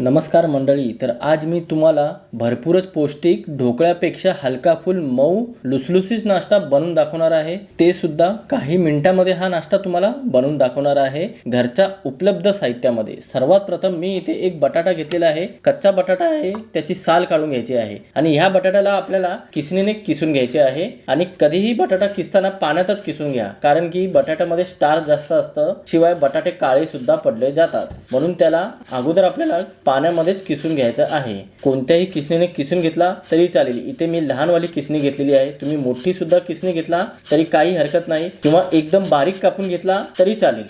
नमस्कार मंडळी तर आज मी तुम्हाला भरपूरच पौष्टिक ढोकळ्यापेक्षा हलका फुल मऊ लुसलुसीत नाश्ता बनवून दाखवणार आहे. ते सुद्धा काही मिनिटांमध्ये हा नाश्ता तुम्हाला बनवून दाखवणार आहे. घरच्या उपलब्ध साहित्यामध्ये. सर्वात प्रथम मी इथे एक बटाटा घेतलेला आहे. कच्चा बटाटा आहे त्याची साल काढून घ्यायची आहे. आणि ह्या बटाट्याला आपल्याला किसणीने किसून घ्यायचे आहे. आणि कधीही बटाटा किसताना पाण्यातच किसून घ्या. कारण की बटाट्यामध्ये स्टार जास्त असतं शिवाय बटाटे काळे सुद्धा पडले जातात. म्हणून त्याला अगोदर आपल्याला पाण्यामध्येच किसून घ्यायचं आहे. कोणत्याही किसणीने किसून घेतला तरी चालेल. इथे मी लहानवाली किसणी घेतलेली आहे. तुम्ही मोठी सुद्धा किसणी घेतला तरी काही हरकत नाही किंवा एकदम बारीक कापून घेतला तरी चालेल.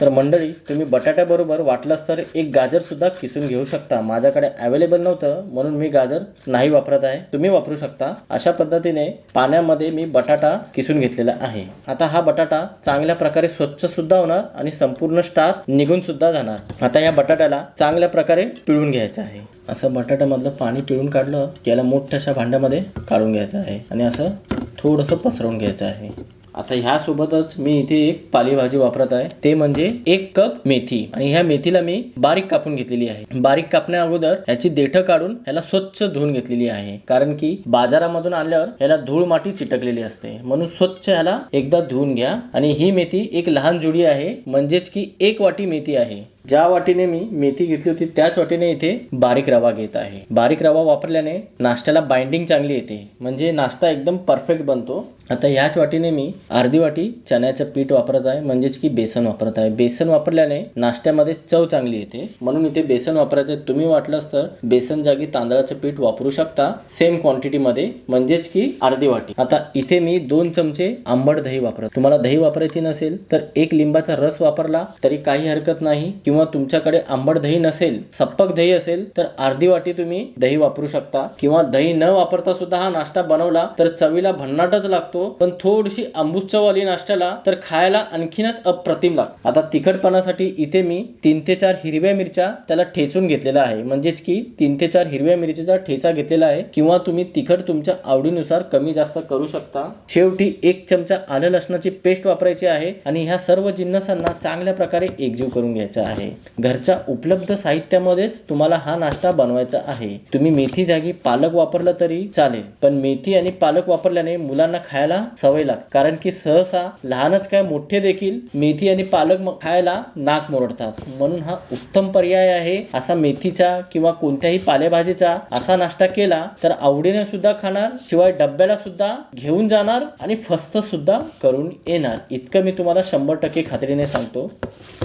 तर मंडळी तुम्ही बटाट्याबरोबर वाटलंच तर एक गाजरसुद्धा किसून घेऊ शकता. माझ्याकडे अवेलेबल नव्हतं म्हणून मी गाजर नाही वापरत आहे. तुम्ही वापरू शकता. अशा पद्धतीने पाण्यामध्ये मी बटाटा किसून घेतलेला आहे. आता हा बटाटा चांगल्या प्रकारे स्वच्छ सुद्धा होणार आणि संपूर्ण स्टार्च निघून सुद्धा जाणार. आता या बटाट्याला चांगल्या प्रकारे पिळून घ्यायचं आहे. असं बटाट्यामधलं पाणी पिळून काढलं की याला मोठ्याशा भांड्यामध्ये काढून घ्यायचं आहे आणि असं थोडंसं पसरवून घ्यायचं आहे. आता ह्यासोबतच मी इथे एक पालेभाजी वापरत आहे. ते म्हणजे एक कप मेथी. आणि ह्या मेथीला मी बारीक कापून घेतलेली आहे. बारीक कापण्या अगोदर ह्याची देठं काढून ह्याला स्वच्छ धुवून घेतलेली आहे. कारण की बाजारामधून आणल्यावर ह्याला धूळ माती चिटकलेली असते. म्हणून स्वच्छ ह्याला एकदा धुवून घ्या. आणि ही मेथी एक लहान जुडी आहे. म्हणजेच की एक वाटी मेथी आहे. ज्या वाटीने मी मेथी घेतली होती त्याच वाटीने इथे बारीक रवा घेत आहे. बारीक रवा वापरल्याने नाश्त्याला बाइंडिंग चांगली येते. म्हणजे नाश्ता एकदम परफेक्ट बनतो. आता ह्याच वाटीने मी अर्धी वाटी चण्याचं पीठ वापरत आहे म्हणजेच की बेसन वापरत आहे. बेसन वापरल्याने नाश्त्यामध्ये चव चांगली येते. म्हणून इथे बेसन वापरायचं तुम्ही वाटलंच तर बेसन जागी तांदळाचं पीठ वापरू शकता सेम क्वांटिटीमध्ये म्हणजेच की अर्धी वाटी. आता इथे मी दोन चमचे आंबट दही वापरत तुम्हाला दही वापरायची नसेल तर एक लिंबाचा रस वापरला तरी काही हरकत नाही. किंवा तुमच्याकडे आंबट दही नसेल सप्पक दही असेल तर अर्धी वाटी तुम्ही दही वापरू शकता. किंवा दही न वापरता सुद्धा हा नाश्ता बनवला तर चवीला भन्नाटच लागतो. पण थोडीशी आंबूस चव आली नाश्त्याला तर खायला आणखीनच अप्रतिम लागतो. आता तिखटपणासाठी इथे मी तीन ते चार हिरव्या मिरच्या त्याला ठेचून घेतलेला आहे. म्हणजेच की तीन ते चार हिरव्या मिरचीचा ठेचा घेतलेला आहे. किंवा तुम्ही तिखट तुमच्या आवडीनुसार कमी जास्त करू शकता. शेवटी एक चमचा आलं लसणाची पेस्ट वापरायची आहे आणि ह्या सर्व जिन्नसांना चांगल्या प्रकारे एकजीव करून घ्यायचा आहे. घरच्या उपलब्ध साहित्यामध्येच तुम्हाला हा नाश्ता बनवायचा आहे. तुम्ही मेथी जागी पालक वापरला तरी चालेल. पण मेथी आणि पालक वापरल्याने मुलांना खायला सवय लागते कारण की सहसा लहानच काय मोठे देखील मेथी आणि पालक खायला नाक मोरडतात. म्हणून हा उत्तम पर्याय आहे असा मेथीचा किंवा कोणत्याही पालेभाजीचा असा नाश्ता केला तर आवडीने सुद्धा खाणार शिवाय डब्याला सुद्धा घेऊन जाणार आणि फस्त सुद्धा करून येणार. इतकं मी तुम्हाला शंभर टक्के खात्रीने सांगतो.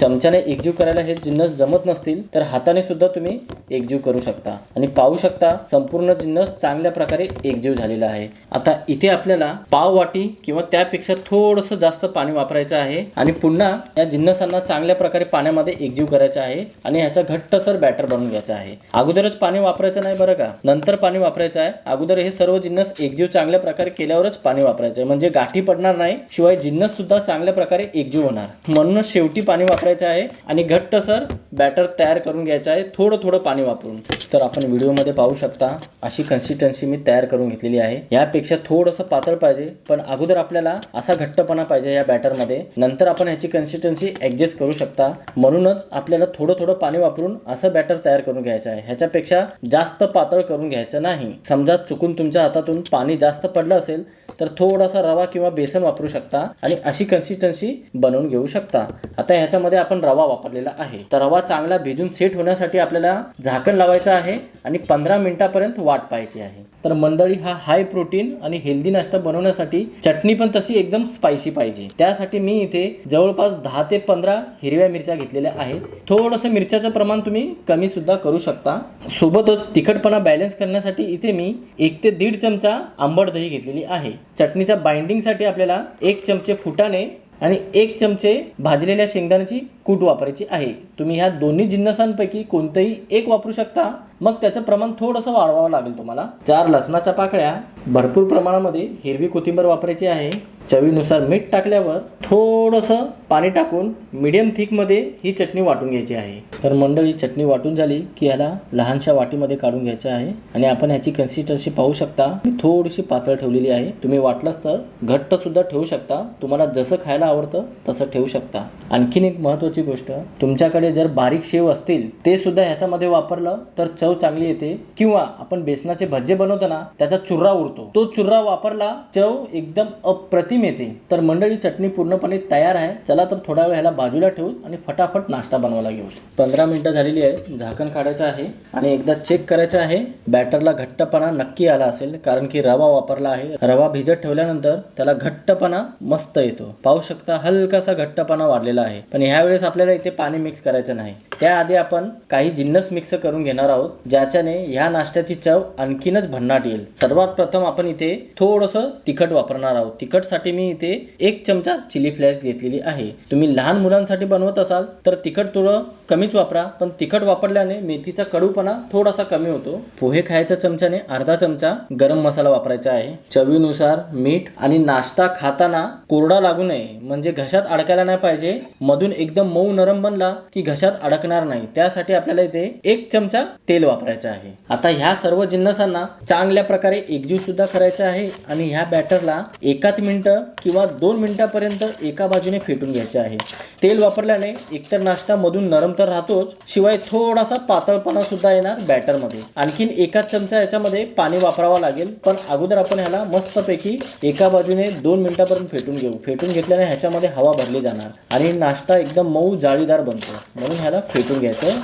चमच्याने एकजीव करायला हे जिन्नस जमत नसतील तर हाताने सुद्धा तुम्ही एकजीव करू शकता. आणि पाहू शकता संपूर्ण जिन्नस चांगल्या प्रकारे एकजीव झालेला आहे. आता इथे आपल्याला पाव वाटी किंवा त्यापेक्षा थोडंसं जास्त पाणी वापरायचं आहे. आणि पुन्हा या जिन्नसांना चांगल्या प्रकारे पाण्यामध्ये एकजीव करायचं आहे. आणि ह्याचा घट्टसर बॅटर बनवून घ्यायचा आहे. अगोदरच पाणी वापरायचं नाही बरं का? नंतर पाणी वापरायचं आहे. अगोदर हे सर्व जिन्नस एकजीव चांगल्या प्रकारे केल्यावरच पाणी वापरायचं आहे. म्हणजे गाठी पडणार नाही शिवाय जिन्नस सुद्धा चांगल्या प्रकारे एकजीव होणार. म्हणूनच शेवटी पाणी वापरायचं आहे. आणि घट्ट घट्टसर बॅटर तयार करून घ्यायचं आहे. थोडं थोडं पाणी वापरून. तर आपण व्हिडिओमध्ये पाहू शकता अशी कन्सिस्टन्सी मी तयार करून घेतलेली आहे. यापेक्षा थोडंसं पातळ पाहिजे पण अगोदर आपल्याला असा घट्टपणा पाहिजे या बॅटरमध्ये नंतर आपण ह्याची कन्सिस्टन्सी ॲडजस्ट करू शकता. म्हणूनच आपल्याला थोडं थोडं पाणी वापरून असं बॅटर तयार करून घ्यायचं आहे. ह्याच्यापेक्षा जास्त पातळ करून घ्यायचं नाही. समजा चुकून तुमच्या हातातून पाणी जास्त पडलं असेल तर थोडासा रवा किंवा बेसन वापरू शकता आणि अशी कन्सिस्टन्सी बनवून घेऊ शकता. आता ह्याच्यामध्ये आपण रवा वापरलेला आहे. तर रवा चांगला भिजून सेट होण्यासाठी आपल्याला झाकण लावायचं आहे आणि पंधरा मिनिटापर्यंत वाट पाहायची आहे. तर मंडळी हा हाय प्रोटीन आणि हेल्दी नाश्ता बनवण्यासाठी चटणी पण तशी एकदम स्पायसी पाहिजे. त्यासाठी मी इथे जवळपास दहा ते पंधरा हिरव्या मिरच्या घेतलेल्या आहेत. थोडंसं मिरच्याचं प्रमाण तुम्ही कमी सुद्धा करू शकता. सोबतच तिखटपणा बॅलन्स करण्यासाठी इथे मी एक ते दीड चमचा आंबट दही घेतलेली आहे. चटणीच्या बाइंडिंगसाठी आपल्याला एक चमचे फुटाणे आणि एक चमचे भाजलेल्या शेंगदाण्याची कूट वापरायची आहे. तुम्ही ह्या दोन्ही जिन्नसांपैकी कोणतंही एक वापरू शकता. मग त्याचं प्रमाण थोडंसं वाढवावं लागेल तुम्हाला. चार लसणाच्या पाकळ्या भरपूर प्रमाणामध्ये हिरवी कोथिंबर वापरायची आहे. चवीनुसार मीठ टाकल्यावर थोडंसं पाणी टाकून मीडियम थिकमध्ये ही चटणी वाटून घ्यायची आहे. तर मंडळी चटणी वाटून झाली की ह्याला लहानशा वाटीमध्ये काढून घ्यायचं आहे. आणि आपण ह्याची कन्सिस्टन्सी पाहू शकता. मी थोडीशी पातळ ठेवलेली आहे. तुम्ही वाटलंच तर घट्ट सुद्धा ठेवू शकता. तुम्हाला जसं खायला आवडतं तसं ठेवू शकता. आणखीन एक महत्त्वाची महत्त्वाची गोष्ट तुमच्याकडे जर बारीक शेव असतील ते सुद्धा ह्याच्यामध्ये वापरलं तर चव चांगली येते. किंवा आपण बेसनाचे भज्जे बनवताना त्याचा चुर्रा उरतो. तो चुर्रा वापरला चव एकदम अप्रतिम येते. तर मंडळी चटणी पूर्णपणे तयार आहे. चला तर थोडा वेळ ह्याला बाजूला ठेवू आणि फटाफट नाश्ता बनवायला घेऊ. पंधरा मिनिटं झालेली आहे. झाकण काढायचं आहे. आणि एकदा चेक करायचं आहे. बॅटरला घट्टपणा नक्की आला असेल कारण की रवा वापरला आहे. रवा भिजत ठेवल्यानंतर त्याला घट्टपणा मस्त येतो. पाहू शकता हलकासा घट्टपणा वाढलेला आहे. पण ह्यावेळेस आपल्याला इथे पाणी मिक्स करायचं नाही. त्याआधी आपण काही जिन्नस मिक्स करून घेणार आहोत ज्याच्याने ह्या नाश्त्याची चव आणखीनच भन्नाट येईल. सर्वात प्रथम आपण इथे थोडंसं तिखट वापरणार आहोत. तिखटसाठी मी इथे एक चमचा चिली फ्लेक्स घेतलेली आहे. तुम्ही लहान मुलांसाठी बनवत असाल तर तिखट थोडं कमीच वापरा. पण तिखट वापरल्याने मेथीचा कडूपणा थोडासा कमी होतो. पोहे खायच्या चमच्याने अर्धा चमचा गरम मसाला वापरायचा आहे. चवीनुसार मीठ आणि नाश्ता खाताना कोरडा लागू नये. म्हणजे घशात अडकायला नाही पाहिजे. मधून एकदम मऊ नरम बनला की घशात अडकणार नाही. त्यासाठी आपल्याला इथे एक चमचा तेल वापरायचं आहे. आता ह्या सर्व जिन्नसांना चांगल्या प्रकारे एकजीव सुद्धा करायचं आहे आणि ह्या बॅटरला एकाच मिनटं किंवा दोन मिनिटापर्यंत एका बाजूने फेटून घ्यायचे आहे. तेल वापरल्याने एकतर नाश्ता मधून नरम तर राहतोच शिवाय थोडासा पातळपणा सुद्धा येणार बॅटरमध्ये. आणखीन एकाच चमचा याच्यामध्ये पाणी वापरावं लागेल पण अगोदर आपण ह्याला मस्तपैकी एका बाजूने दोन मिनिटापर्यंत फेटून घेऊ. फेटून घेतल्याने ह्याच्यामध्ये हवा भरली जाणार आणि नाश्ता एकदम मऊ जाळीदार बनतो. म्हणून ह्याला फेटून घ्यायचं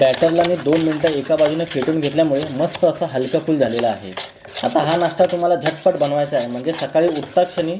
बॅटरला मी दोन मिनटं एका बाजूने फेटून घेतल्यामुळे मस्त असं हलकं फुल झालेलं आहे. आता हा नाश्ता तुम्हाला झटपट बनवायचा आहे. म्हणजे सकाळी उठता क्षणी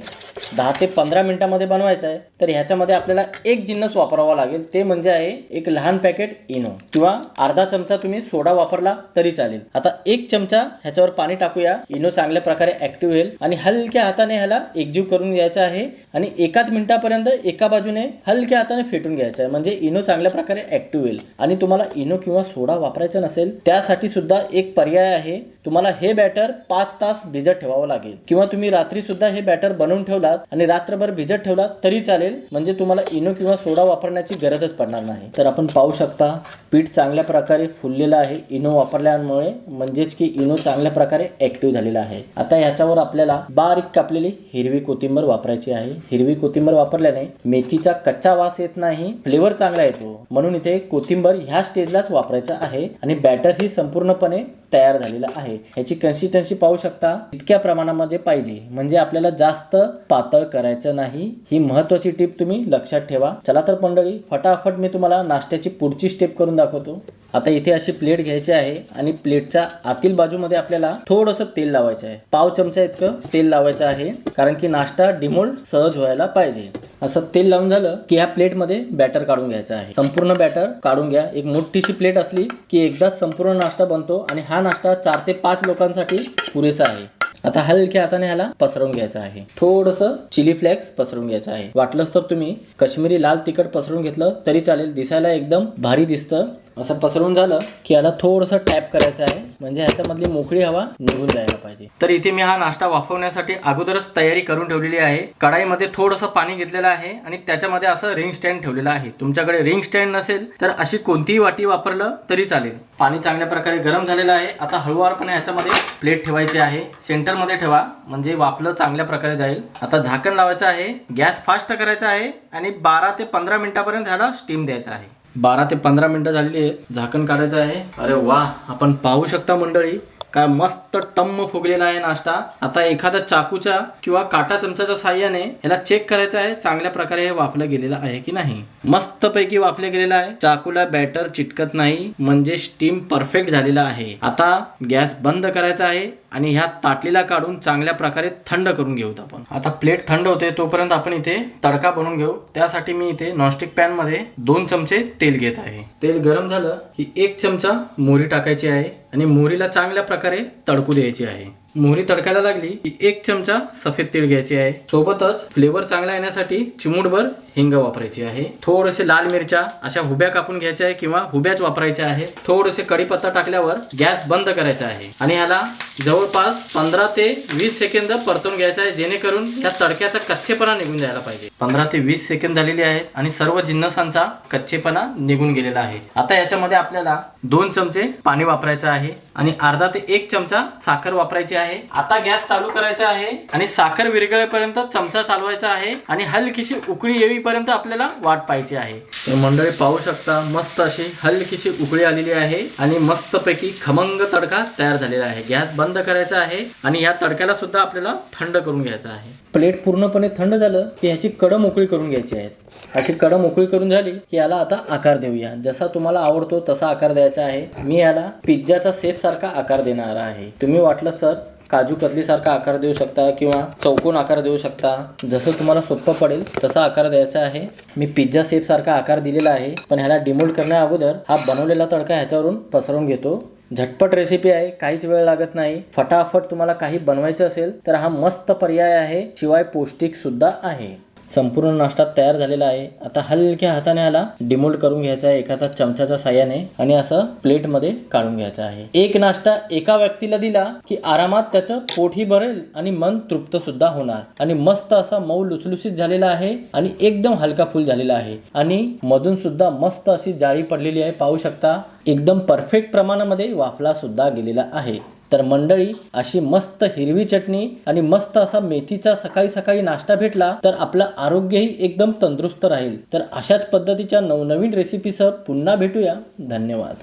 दहा ते पंधरा मिनटामध्ये बनवायचा आहे. तर ह्याच्यामध्ये आपल्याला एक जिन्नस वापरावा लागेल. ते म्हणजे आहे एक लहान पॅकेट इनो. किंवा अर्धा चमचा तुम्ही सोडा वापरला तरी चालेल. आता एक चमचा ह्याच्यावर पाणी टाकूया. इनो चांगल्या प्रकारे ऍक्टिव्ह होईल. आणि हलक्या हाताने ह्याला एकजीव करून घ्यायचा आहे. आणि एकाच मिनिटापर्यंत एका बाजूने हलक्या हाताने फेटून घ्यायचं आहे. म्हणजे इनो चांगल्या प्रकारे ऍक्टिव्ह होईल. आणि तुम्हाला इनो किंवा सोडा वापरायचा नसेल त्यासाठी सुद्धा एक पर्याय आहे. तुम्हाला हे बॅटर पाच तास भिजत ठेवावं लागेल. किंवा तुम्ही रात्री सुद्धा हे बॅटर बनवून ठेवलात आणि रात्रभर भिजत ठेवलात तरी चालेल. म्हणजे तुम्हाला इनो किंवा सोडा वापरण्याची गरजच पडणार नाही. तर आपण पाहू शकता पीठ चांगल्या प्रकारे फुललेलं आहे. इनो वापरल्यामुळे म्हणजेच की इनो चांगल्या प्रकारे ऍक्टिव्ह झालेला आहे. आता याच्यावर आपल्याला बारीक कापलेली हिरवी कोथिंबर वापरायची आहे. हिरवी कोथिंबर वापरल्याने मेथीचा कच्चा वास येत नाही फ्लेवर चांगला येतो. म्हणून इथे कोथिंबर ह्या स्टेजलाच वापरायचा आहे. आणि बॅटर ही संपूर्णपणे तयार झालेला आहे. ह्याची कन्सिस्टन्सी पाहू शकता. इतक्या प्रमाणामध्ये पाहिजे. म्हणजे आपल्याला जास्त पातळ करायचं नाही. ही महत्वाची टिप तुम्ही लक्षात ठेवा. चला तर मंडळी फटाफट मी तुम्हाला नाश्त्याची पुढची स्टेप करून दाखवतो. आता इथे अशी प्लेट घ्यायची आहे आणि प्लेटच्या आतील बाजूमध्ये आपल्याला थोडंसं तेल लावायचं आहे. पाव चमचा इतकं तेल लावायचं आहे कारण की नाश्ता डिमोल्ड सहज व्हायला पाहिजे. असं तेल लावून झालं की ह्या प्लेटमध्ये बॅटर काढून घ्यायचं आहे. संपूर्ण बॅटर काढून घ्या. एक मोठीशी प्लेट असली की एकदाच संपूर्ण नाश्ता बनतो आणि हा नाश्ता चार ते पाच लोकांसाठी पुरेसा आहे. आता हलक्या हाताने ह्याला पसरवून घ्यायचं आहे. थोडंसं चिली फ्लेक्स पसरवून घ्यायचं आहे. वाटलंच तर तुम्ही कश्मीरी लाल तिखट पसरवून घेतलं तरी चालेल. दिसायला एकदम भारी दिसतं. असं पसरवून झालं की याला थोडंसं टॅप करायचं आहे. म्हणजे ह्याच्यामधली मोकळी हवा निघून जायला पाहिजे. तर इथे मी हा नाश्ता वाफवण्यासाठी अगोदरच तयारी करून ठेवलेली आहे. कढाईमध्ये थोडंसं पाणी घेतलेलं आहे आणि त्याच्यामध्ये असं रिंग स्टँड ठेवलेलं आहे. तुमच्याकडे रिंग स्टँड नसेल तर अशी कोणतीही वाटी वापरलं तरी चालेल. पाणी चांगल्या प्रकारे गरम झालेलं आहे. आता हळूवारपणे ह्याच्यामध्ये प्लेट ठेवायची आहे. सेंटरमध्ये ठेवा. म्हणजे वाफलं चांगल्या प्रकारे जाईल. आता झाकण लावायचं आहे. गॅस फास्ट करायचा आहे आणि बारा ते पंधरा मिनिटापर्यंत ह्याला स्टीम द्यायचा आहे. बारा ते पंधरा मिनिटं झालेली आहेत झाकण काढायचं आहे. अरे वा आपण पाहू शकता मंडळी काय मस्त टम्म फुगलेला आहे नाश्ता. आता एखाद्या चाकूच्या किंवा काटा चमच्याच्या साह्याने याला चेक करायचं आहे चांगल्या प्रकारे हे वाफलं गेलेलं आहे की नाही. मस्त पैकी वाफले गेलेलं आहे. चाकूला बॅटर चिटकत नाही म्हणजे स्टीम परफेक्ट झालेला आहे. आता गॅस बंद करायचा आहे. आणि ह्या ताटलीला काढून चांगल्या प्रकारे थंड करून घेऊत आपण. आता प्लेट थंड होते तोपर्यंत आपण इथे तडका बनवून घेऊ. त्यासाठी मी इथे नॉनस्टिक पॅनमध्ये दोन चमचे तेल घेत आहे. तेल गरम झालं की एक चमचा मोहरी टाकायची आहे आणि मोहरीला चांगल्या प्रकारे तडकू द्यायची आहे. मोहरी तडकायला लागली की एक चमचा सफेद तीळ घ्यायची आहे. सोबतच फ्लेवर चांगला येण्यासाठी चिमूटभर हिंग वापरायची आहे. थोडेसे लाल मिरच्या अशा हुब्या कापून घ्यायच्या आहे किंवा हुब्याच वापरायच्या आहेत थोडेसे कढीपत्ता टाकल्यावर गॅस बंद करायचा आहे. आणि ह्याला जवळपास पंधरा ते वीस सेकंद परतून घ्यायचा आहे जेणेकरून या तडक्याचा कच्चेपणा निघून जायला पाहिजे. पंधरा ते वीस सेकंद झालेली आहेत आणि सर्व जिन्नसांचा कच्चेपणा निघून गेलेला आहे. आता याच्यामध्ये आपल्याला दोन चमचे पाणी वापरायचं आहे आणि अर्धा ते एक चमचा साखर वापरायची आहे. आहे. आता गॅस चालू करायचा आहे आणि साखर विरघळेपर्यंत चमचा चालवायचा आहे आणि हलकीशी उकळी येईपर्यंत आपल्याला वाट पाहायची आहे. तर मंडळी पाहू शकता मस्त अशी हलकीशी उकळी आलेली आहे आणि मस्तपैकी खमंग तडका तयार झालेला आहे. गॅस बंद करायचा आहे आणि या तडक्याला सुद्धा आपल्याला थंड करून घ्यायचा आहे. प्लेट पूर्णपणे थंड झालं की ह्याची कडम उकळी करून घ्यायची आहे. अशी कडम उकळी करून झाली की याला आता आकार देऊया. जसा तुम्हाला आवडतो तसा आकार द्यायचा आहे. मी याला पिझ्झाचा सेफ सारखा आकार देणार आहे. तुम्ही वाटलं सर काजू कतलीसारखा आकार देऊ शकता किंवा चौकोन आकार देऊ शकता. जसं तुम्हाला सोपं पडेल तसा आकार द्यायचा आहे. मी पिझ्झा सेपसारखा आकार दिलेला आहे पण ह्याला डिमोल्ड करण्या अगोदर हा बनवलेला तडका ह्याच्यावरून पसरवून घेतो. झटपट रेसिपी आहे काहीच वेळ लागत नाही. फटाफट तुम्हाला काही बनवायचं असेल तर हा मस्त पर्याय आहे शिवाय पौष्टिक सुद्धा आहे. संपूर्ण नाश्ता तयार झालेला आहे. आता हलक्या हाताने आला डिमोल्ड करून घ्यायचा आहे एखादा चमच्याच्या साह्याने आणि असं प्लेटमध्ये काढून घ्यायचा आहे. एक नाश्ता एका व्यक्तीला दिला की आरामात त्याचं पोटही भरेल आणि मन तृप्त सुद्धा होणार. आणि मस्त असा मऊ लुसलुसीत झालेला आहे आणि एकदम हलका फुल झालेला आहे. आणि मधून सुद्धा मस्त अशी जाळी पडलेली आहे पाहू शकता. एकदम परफेक्ट प्रमाणामध्ये वाफला सुद्धा गेलेला आहे. तर मंडळी अशी मस्त हिरवी चटणी आणि मस्त असा मेथीचा सकाळी सकाळी नाश्ता भेटला तर आपलं आरोग्यही एकदम तंदुरुस्त राहील. तर अशाच पद्धतीच्या नवनवीन रेसिपीसह पुन्हा भेटूया. धन्यवाद.